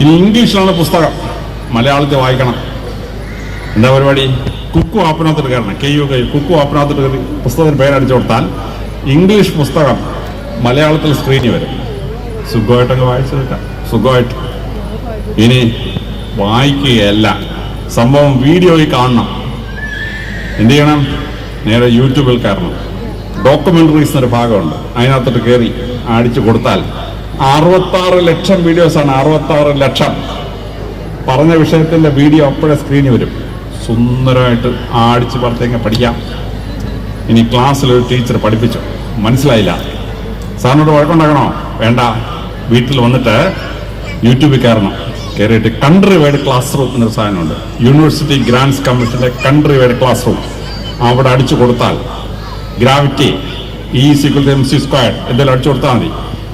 ഇനി ഇംഗ്ലീഷിലാണ് പുസ്തകം. മലയാളത്തിൽ വായിക്കണം. എന്താ പരിപാടി? കുക്കു ആപ്പിനകത്തിട്ട് കയറണം. കെ യു കെ കുക്കു ആപ്പിനകത്തിട്ട് കയറി പുസ്തകത്തിന് പേരടിച്ചു കൊടുത്താൽ ഇംഗ്ലീഷ് പുസ്തകം മലയാളത്തിൽ സ്ക്രീനിൽ വരും. സുഖമായിട്ടൊക്കെ വായിച്ചു കിട്ടാം സുഖമായിട്ട്. ഇനി വായിക്കുകയല്ല. സംഭവം വീഡിയോയിൽ കാണണം. എന്ത് ചെയ്യണം? നേരെ യൂട്യൂബിൽ കയറണം. ഡോക്യുമെന്ററീസ് എന്നൊരു ഭാഗമുണ്ട്. അതിനകത്തോട്ട് കയറി അടിച്ചു കൊടുത്താൽ അറുപത്താറ് ലക്ഷം വീഡിയോസാണ് അറുപത്താറ് ലക്ഷം. പറഞ്ഞ വിഷയത്തിന്റെ വീഡിയോ അപ്പോഴേ സ്ക്രീനിൽ വരും. സുന്ദരമായിട്ട് ആടിച്ച് പുറത്തേക്ക് പഠിക്കാം. ഇനി ക്ലാസ്സിൽ ഒരു ടീച്ചർ പഠിപ്പിച്ചു. മനസ്സിലായില്ല. സാറിനോട് വഴക്കുണ്ടാക്കണോ? വേണ്ട. വീട്ടിൽ വന്നിട്ട് യൂട്യൂബിൽ കയറണം. കയറിയിട്ട് കൺട്രി വൈഡ് ക്ലാസ് റൂം എന്നൊരു സാധനമുണ്ട്. യൂണിവേഴ്സിറ്റി ഗ്രാൻഡ്സ് കമ്മീഷന്റെ കൺട്രി വൈഡ് ക്ലാസ് റൂം അവിടെ അടിച്ചു കൊടുത്താൽ ഗ്രാവിറ്റി ഈ സിക്വൽ എം സി സ്ക്വയർ എന്തെങ്കിലും അടിച്ചു കൊടുത്താൽ മതി.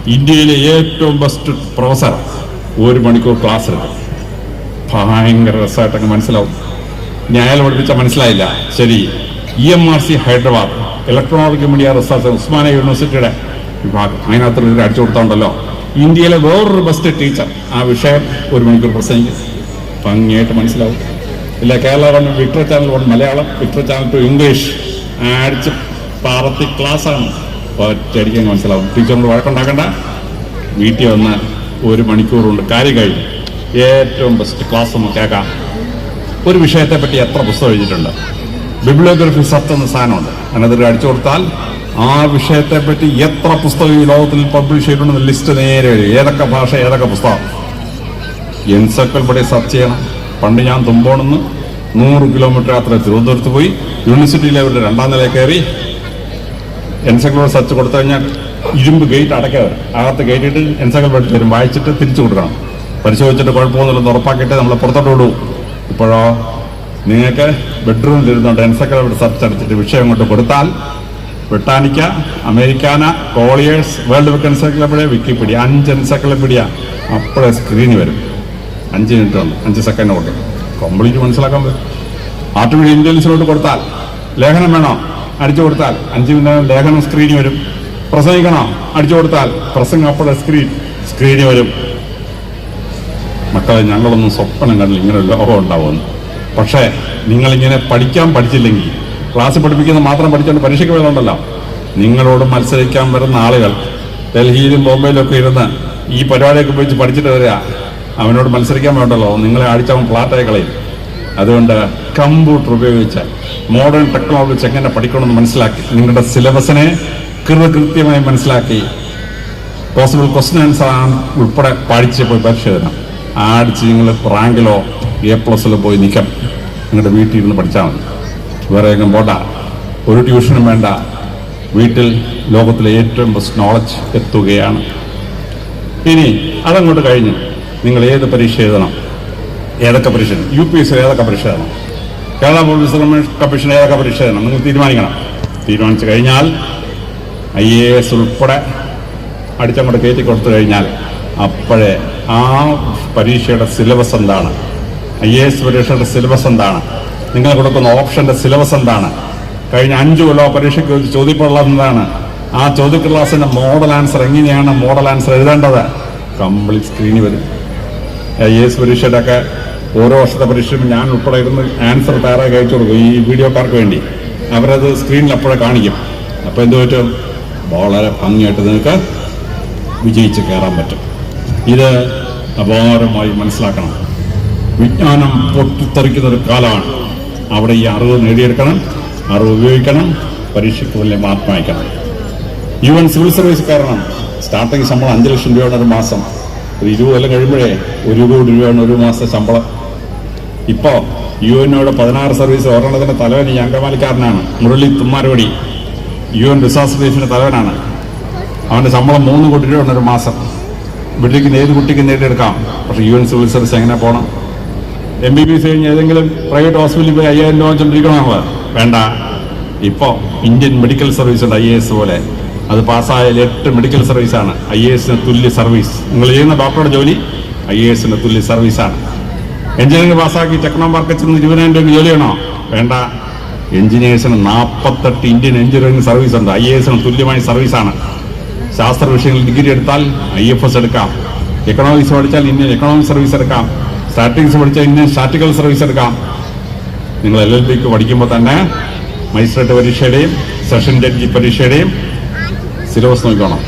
ഇന്ത്യയിലെ ഏറ്റവും ബെസ്റ്റ് പ്രൊഫസർ ഒരു മണിക്കൂർ ക്ലാസ് എടുക്കും ഭയങ്കര രസമായിട്ടൊക്കെ മനസ്സിലാവും. ന്യായാലയം പഠിപ്പിച്ചാൽ മനസ്സിലായില്ല. ശരി E M R C Hyderabad electronic media research Osmania യൂണിവേഴ്സിറ്റിയുടെ വിഭാഗം. അതിനകത്ത് അടിച്ചു കൊടുത്തോണ്ടല്ലോ. ഇന്ത്യയിലെ വേറൊരു ബെസ്റ്റ് ടീച്ചർ ആ വിഷയം ഒരു മണിക്കൂർ പ്രസംഗിക്കും. ഭംഗിയായിട്ട് മനസ്സിലാവും. ഇല്ല Kerala government Victers channel one Malayalam Victers channel two English അടിച്ച് പാർത്തി ക്ലാസ്സാണ് ഒറ്റയടിക്കാൻ മനസ്സിലാവും. ടീച്ചറിനോട് വഴക്കുണ്ടാക്കണ്ട വീട്ടിൽ വന്ന് ഒരു മണിക്കൂറുണ്ട്. കാര്യം കഴിഞ്ഞു ഏറ്റവും ബെസ്റ്റ് ക്ലാസ് നമുക്ക് കേൾക്കാം ഒരു വിഷയത്തെ പറ്റി എത്ര പുസ്തകം എഴുതിയിട്ടുണ്ട്? ബിബ്ലിയോഗ്രഫി സത്ത് എന്ന സാധനമുണ്ട്. അതിനകത്ത് അടിച്ചു കൊടുത്താൽ ആ വിഷയത്തെ പറ്റി എത്ര പുസ്തകം ഈ ലോകത്തിൽ പബ്ലിഷ് ചെയ്തിട്ടുണ്ടെന്ന് ലിസ്റ്റ് നേരെ വരും ഏതൊക്കെ ഭാഷ ഏതൊക്കെ പുസ്തകം? എൻസൈക്ലോപീഡിയ സെർച്ച് ചെയ്യണം. പണ്ട് ഞാൻ തുമ്പോണെന്ന് നൂറ് കിലോമീറ്റർ യാത്ര തിരുവനന്തപുരത്ത് പോയി. യൂണിവേഴ്സിറ്റി ലെവലിൽ രണ്ടാം നില കയറി എൻസൈക്ലോപീഡിയ സച്ച് കൊടുത്തു കഴിഞ്ഞാൽ ഇരുമ്പ് ഗേറ്റ് അടയ്ക്കാതെ അകത്ത് ഗേറ്റിട്ട് എൻസൈക്ലോപീഡിയ തരും. വായിച്ചിട്ട് തിരിച്ചു കൊടുക്കണം. പരിശോധിച്ചിട്ട് കുഴപ്പമൊന്നുമില്ലെന്ന് ഉറപ്പാക്കിയിട്ട് നമ്മൾ പുറത്തോട്ട് വിടൂ. ഇപ്പോഴോ നിങ്ങൾക്ക് ബെഡ്റൂമിൽ ഇരുന്നുകൊണ്ട് എൻസൈക്ലോപീഡിയ സെർച്ച് അടിച്ചിട്ട് വിഷയം കൊണ്ട് കൊടുത്താൽ Britannica Americana Collier's world book encyclopedia Wikipedia. അഞ്ച് എൻസൈക്ലോപീഡിയ അപ്പോഴേ സ്ക്രീനിൽ വരും. അഞ്ച് മിനിറ്റ് വന്നു അഞ്ച് സെക്കൻഡ് കൊണ്ട് കംപ്ലീറ്റ് മനസ്സിലാക്കാൻ പറ്റും. ആർട്ടിഫിഷ്യൽ ഇന്റലിജൻസിലോട്ട് കൊടുത്താൽ ലേഖനം വേണോ? അടിച്ചു കൊടുത്താൽ അഞ്ച് മിനിറ്റ് ലേഖനം സ്ക്രീനിൽ വരും. പ്രസംഗിക്കണം. അടിച്ചു കൊടുത്താൽ പ്രസംഗം അപ്പോഴെ സ്ക്രീൻ സ്ക്രീനിൽ വരും. മക്കളെ ഞങ്ങളൊന്നും സ്വപ്നം കണ്ടില്ല. ഇങ്ങനെ ലോകം ഉണ്ടാവുമെന്ന്. പക്ഷേ നിങ്ങളിങ്ങനെ പഠിക്കാൻ പഠിച്ചില്ലെങ്കിൽ ക്ലാസ് പഠിപ്പിക്കുന്നത് മാത്രം പഠിച്ചുകൊണ്ട് പരീക്ഷയ്ക്ക് വരുന്നുണ്ടല്ലോ നിങ്ങളോട് മത്സരിക്കാൻ വരുന്ന ആളുകൾ ഡൽഹിയിലും ബോംബെയിലും ഒക്കെ ഇരുന്ന് ഈ പരിപാടിയൊക്കെ ഉപയോഗിച്ച് പഠിച്ചിട്ട് വരിക. അവനോട് മത്സരിക്കാൻ വേണ്ടല്ലോ. നിങ്ങളെ അടിച്ചവൻ ഫ്ലാറ്റായി കളയും. അതുകൊണ്ട് കമ്പ്യൂട്ടർ ഉപയോഗിച്ച് മോഡേൺ ടെക്നോളജി എങ്ങനെ പഠിക്കണമെന്ന് മനസ്സിലാക്കി. നിങ്ങളുടെ സിലബസിനെ കൃതകൃത്യമായി മനസ്സിലാക്കി. പോസിബിൾ ക്വസ്റ്റ്യൻ ആൻസർ ഉൾപ്പെടെ പഠിച്ച് പോയി പരീക്ഷ എഴുതണം. അടിച്ച് നിങ്ങൾ റാങ്കിലോ എ പ്ലസിലോ പോയി നിൽക്കാം. നിങ്ങളുടെ വീട്ടിൽ ഇരുന്ന് പഠിച്ചാൽ മതി. വേറെ എങ്ങും പോട്ട ഒരു ട്യൂഷനും വേണ്ട. വീട്ടിൽ ലോകത്തിലെ ഏറ്റവും ബെസ്റ്റ് നോളജ് എത്തുകയാണ്. ഇനി അതങ്ങോട്ട് കഴിഞ്ഞ് നിങ്ങൾ ഏത് പരീക്ഷ എഴുതണം? ഏതൊക്കെ പരീക്ഷ? യു പി എസ് ഏതൊക്കെ പരീക്ഷ തരണം കേരള പോലീസ് കമ്മീഷൻ ഏതൊക്കെ പരീക്ഷ തരണം നിങ്ങൾ തീരുമാനിക്കണം. തീരുമാനിച്ചു കഴിഞ്ഞാൽ ഐ എ എസ് ഉൾപ്പെടെ അടിച്ചങ്ങോട്ട് കയറ്റി കൊടുത്തു കഴിഞ്ഞാൽ അപ്പോഴേ ആ പരീക്ഷയുടെ സിലബസ് എന്താണ്? ഐ എ എസ് പരീക്ഷയുടെ സിലബസ് എന്താണ്? നിങ്ങൾ കൊടുക്കുന്ന ഓപ്ഷന്റെ സിലബസ് എന്താണ്? കഴിഞ്ഞ അഞ്ചു കൊല്ലം പരീക്ഷയ്ക്ക് ഒരു എന്താണ്? ആ ചോദ്യ ക്ലാസ്സിന്റെ മോഡൽ ആൻസർ എങ്ങനെയാണ് മോഡൽ ആൻസർ എഴുതേണ്ടത്? കംപ്ലീറ്റ് സ്ക്രീനിൽ വരും. ഐ എസ് പരീക്ഷയുടെ ഒക്കെ ഓരോ വർഷത്തെ പരീക്ഷയും ഞാൻ ഉൾപ്പെടെ ഇരുന്ന് ആൻസർ തയ്യാറാക്കി അയച്ചു കൊടുക്കും ഈ വീഡിയോക്കാർക്ക് വേണ്ടി. അവരത് സ്ക്രീനിൽ അപ്പോഴേ കാണിക്കും. അപ്പോൾ എന്ത് പറ്റും? വളരെ ഭംഗിയായിട്ട് നിങ്ങൾക്ക് വിജയിച്ച് കയറാൻ പറ്റും. ഇത് അപാരമായി മനസ്സിലാക്കണം. വിജ്ഞാനം പൊട്ടിത്തെറിക്കുന്ന ഒരു കാലമാണ്. അവിടെ ഈ അറിവ് നേടിയെടുക്കണം അറിവ് ഉപയോഗിക്കണം പരീക്ഷയ്ക്ക് വലിയ മാർക്ക് വായിക്കണം യു എൻ സിവിൽ സർവീസ് കാരണം സ്റ്റാർട്ടിങ് ശമ്പളം അഞ്ച് ലക്ഷം രൂപയാണ് ഒരു മാസം. ഒരു ഇരുപത് കൊല്ലം കഴിയുമ്പോഴേ ഒരു കോടി രൂപയാണ് ഒരു മാസത്തെ ശമ്പളം. ഇപ്പോൾ യു എന്നോട് പതിനാറ് സർവീസ് ഒരെണ്ണത്തിന്റെ തലവൻ ഈ അങ്കമാലിക്കാരനാണ്. Murali Thummarukudy U N resource തലവനാണ്. അവന്റെ ശമ്പളം മൂന്ന് കോടി രൂപ ഒരു മാസം. വീട്ടിലേക്ക് ഏത് കുട്ടിക്ക് നേടിയെടുക്കാം. പക്ഷേ യു എൻ സിവിൽ സർവീസ് എങ്ങനെ പോകണം എം ബി ബി എസ് കഴിഞ്ഞ് ഏതെങ്കിലും പ്രൈവറ്റ് ഹോസ്പിറ്റലിൽ പോയി അയ്യായിരം രൂപ വെച്ചോണ്ടിരിക്കണോ വേണ്ട. ഇപ്പോൾ ഇന്ത്യൻ മെഡിക്കൽ സർവീസ് ഉണ്ട് ഐ എ എസ് പോലെ. അത് പാസ്സായാൽ എട്ട് മെഡിക്കൽ സർവീസാണ്. ഐ എ എസിന് തുല്യ സർവീസ്. നിങ്ങൾ ചെയ്യുന്ന ഡോക്ടറുടെ ജോലി ഐ എ എസിന് തുല്യ സർവീസാണ്. എഞ്ചിനീയറിംഗ് പാസ്സാക്കി ടെക്നോ പാർക്ക് ചെന്ന് ഇരുപതിനായിരം രൂപ ജോലിയാണോ വേണ്ട. എഞ്ചിനീയേഴ്സിന് നാൽപ്പത്തെട്ട് ഇന്ത്യൻ എഞ്ചിനീയറിംഗ് സർവീസ് ഉണ്ട്. ഐ എ എസിന് തുല്യമായ സർവീസാണ്. ശാസ്ത്ര വിഷയങ്ങളിൽ ഡിഗ്രി എടുത്താൽ ഐ എഫ് എസ് എടുക്കാം. എക്കണോമിക്സ് പഠിച്ചാൽ ഇന്ത്യൻ എക്കണോമിക് സർവീസ് എടുക്കാം. സ്റ്റാറ്റിക്സ് പഠിച്ചാൽ ഇന്ത്യൻ സ്റ്റാറ്റിക്കൽ സർവീസ് എടുക്കാം. നിങ്ങൾ എൽ എൽ പിക്ക് പഠിക്കുമ്പോൾ തന്നെ മജിസ്ട്രേറ്റ് പരീക്ഷയുടെയും സെഷൻ ജഡ്ജി പരീക്ഷയുടെയും സിലബസ് നോക്കണം